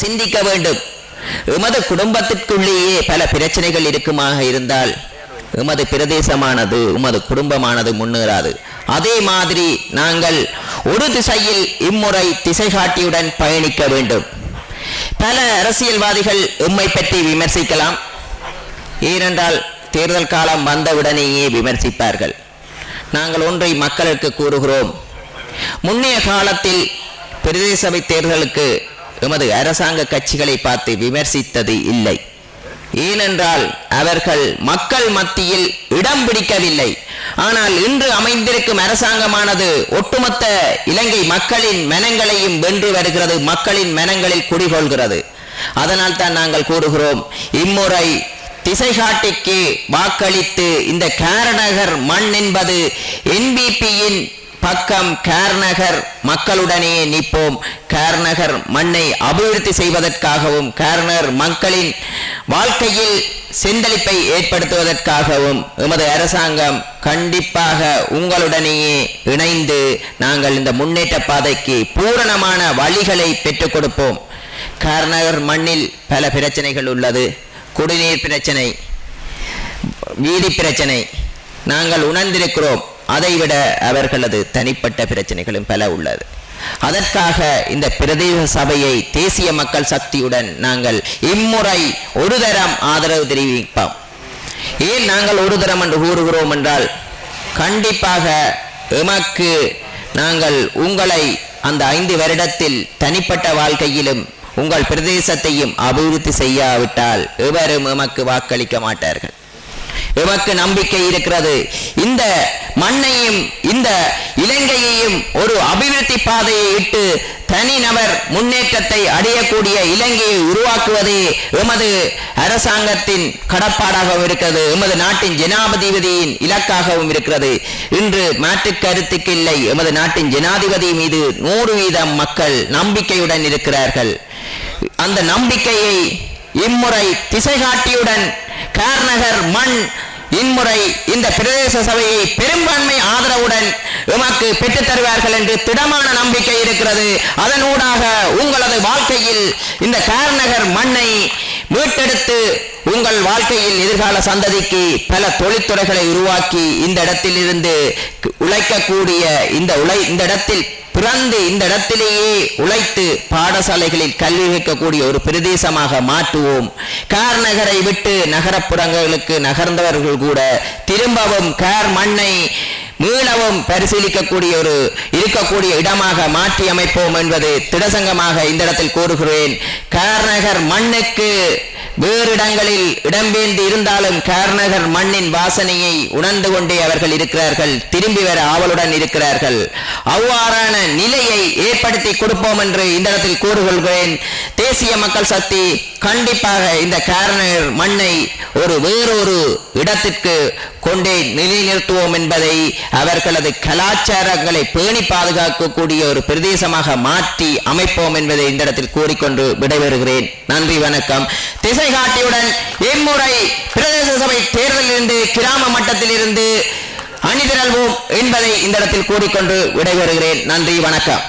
சிந்திக்க வேண்டும். எமது குடும்பத்திற்குள்ளேயே பல பிரச்சனைகள் இருக்குமாக இருந்தால் எமது பிரதேசமானது உமது குடும்பமானது முன்னேறாது. அதே மாதிரி நாங்கள் ஒரு திசையில் இம்முறை திசை காட்டியுடன் பயணிக்க வேண்டும். பல அரசியல்வாதிகள் உம்மை பற்றி விமர்சிக்கலாம். ஏனென்றால் தேர்தல் காலம் வந்தவுடனேயே விமர்சிப்பார்கள். நாங்கள் ஒன்றை மக்களுக்கு கூறுகிறோம். முன்னைய காலத்தில் பிரதேசபை தேர்தலுக்கு எமது அரசாங்க கட்சிகளை பார்த்து விமர்சித்தது இல்லை. ஏனென்றால் அவர்கள் மக்கள் மத்தியில் இடம் பிடிக்கவில்லை. ஆனால் இன்று அமைந்திருக்கும் அரசாங்கமானது ஒட்டுமொத்த இலங்கை மக்களின் மனங்களையும் வென்று வருகிறது மக்களின் மனங்களில் குடிகொள்கிறது. அதனால் தான் நாங்கள் கூறுகிறோம் இம்முறை திசைகாட்டிக்கு வாக்களித்து இந்த கேரநகர் மண் என்பது என்பிபியின் பக்கம் கேர்நகர் மக்களுடனே நிற்போம். கேர்நகர் மண்ணை அபிவிருத்தி செய்வதற்காகவும் கார்நகர் மக்களின் வாழ்க்கையில் செந்தளிப்பை ஏற்படுத்துவதற்காகவும் எமது அரசாங்கம் கண்டிப்பாக உங்களுடனேயே இணைந்து நாங்கள் இந்த முன்னேற்ற பாதைக்கு பூரணமான வழிகளை பெற்றுக் கொடுப்போம். கேர்நகர் மண்ணில் பல பிரச்சனைகள் உள்ளது. குடிநீர் பிரச்சனை வீதி பிரச்சனை. நாங்கள் உணர்ந்திருக்கிறோம். அதைவிட அவர்களது தனிப்பட்ட பிரச்சனைகளும் பல உள்ளது. அதற்காக இந்த பிரதேச சபையை தேசிய மக்கள் சக்தியுடன் நாங்கள் இம்முறை ஒரு தரம் ஆதரவு தெரிவிப்போம். ஏன் நாங்கள் ஒரு தரம் என்று கூறுகிறோம் என்றால் கண்டிப்பாக எமக்கு நாங்கள் உங்களை அந்த ஐந்து வருடத்தில் தனிப்பட்ட வாழ்க்கையிலும் உங்கள் பிரதேசத்தையும் அபிவிருத்தி செய்யாவிட்டால் எவரும் எமக்கு வாக்களிக்க மாட்டார்கள். எமக்கு நம்பிக்கை இருக்கிறது. இந்த மண்ணையும் இந்த இலங்கையையும் ஒரு அபிவிருத்தி பாதையை இட்டு தனிநபர் முன்னேற்றத்தை அடையக்கூடிய இலங்கையை உருவாக்குவதே எமது அரசாங்கத்தின் கடப்பாடாகவும் இருக்கிறது. எமது நாட்டின் ஜனாதிபதியின் இலக்காகவும் இருக்கிறது. இன்று மாற்று கருத்துக்கு இல்லை. எமது நாட்டின் ஜனாதிபதி மீது நூறு வீதம் மக்கள் நம்பிக்கையுடன் இருக்கிறார்கள். அந்த நம்பிக்கையை இம்முறை திசை காட்டியுடன் கார்நகர் மண் இம்முறை இந்த பிரதேச சபையை பெரும்பான்மை ஆதரவுடன் எமக்கு பெற்றுத் தருவார்கள் என்று திடமான நம்பிக்கை இருக்கிறது. அதனூடாக உங்களது வாழ்க்கையில் இந்த கார்நகர் மண்ணை மீட்டெடுத்து உங்கள் வாழ்க்கையில் எதிர்கால சந்ததிக்கு பல தொழில்துறைகளை உருவாக்கி இந்த இடத்திலிருந்து உழைக்கக்கூடிய இந்த உழை இந்த இடத்தில் பிறந்து இந்த இடத்திலேயே உழைத்து பாடசாலைகளில் கல்வி கற்கக்கூடிய ஒரு பிரதேசமாக மாற்றுவோம். கார் நகரை விட்டு நகரப்புறங்களுக்கு நகர்ந்தவர்கள் கூட திரும்பவும் கார் மண்ணை மீளவும் பரிசீலிக்கக்கூடிய ஒரு இருக்கக்கூடிய இடமாக மாற்றி அமைப்போம் என்பது திடசங்கமாக இந்த இடத்தில் கூறுகிறேன். கார்நகர் மண்ணுக்கு வேறு இடங்களில் இடம்பெயர்ந்து இருந்தாலும் கார்நகர் மண்ணின் வாசனையை உணர்ந்து கொண்டே அவர்கள் இருக்கிறார்கள். திரும்பி வர ஆவலுடன் இருக்கிறார்கள். அவ்வாறான நிலையை ஏற்படுத்தி கொடுப்போம் என்று இந்த இடத்தில் கூறுகொள்கிறேன். தேசிய மக்கள் சக்தி கண்டிப்பாக இந்த கார்நகர் மண்ணை ஒரு வேறொரு இடத்திற்கு கொண்டே நிலைநிறுத்துவோம் என்பதை அவர்களது கலாச்சாரங்களை பேணி பாதுகாக்கக்கூடிய ஒரு பிரதேசமாக மாற்றி அமைப்போம் என்பதை இந்த இடத்தில் கூறிக்கொண்டு விடைபெறுகிறேன். நன்றி வணக்கம். திசை காட்டியுடன் இம்முறை பிரதேச சபை தேர்தலிலிருந்து கிராம மட்டத்திலிருந்து அணிதிரல்வோம் என்பதை இந்த இடத்தில் கூறிக்கொண்டு விடைபெறுகிறேன். நன்றி வணக்கம்.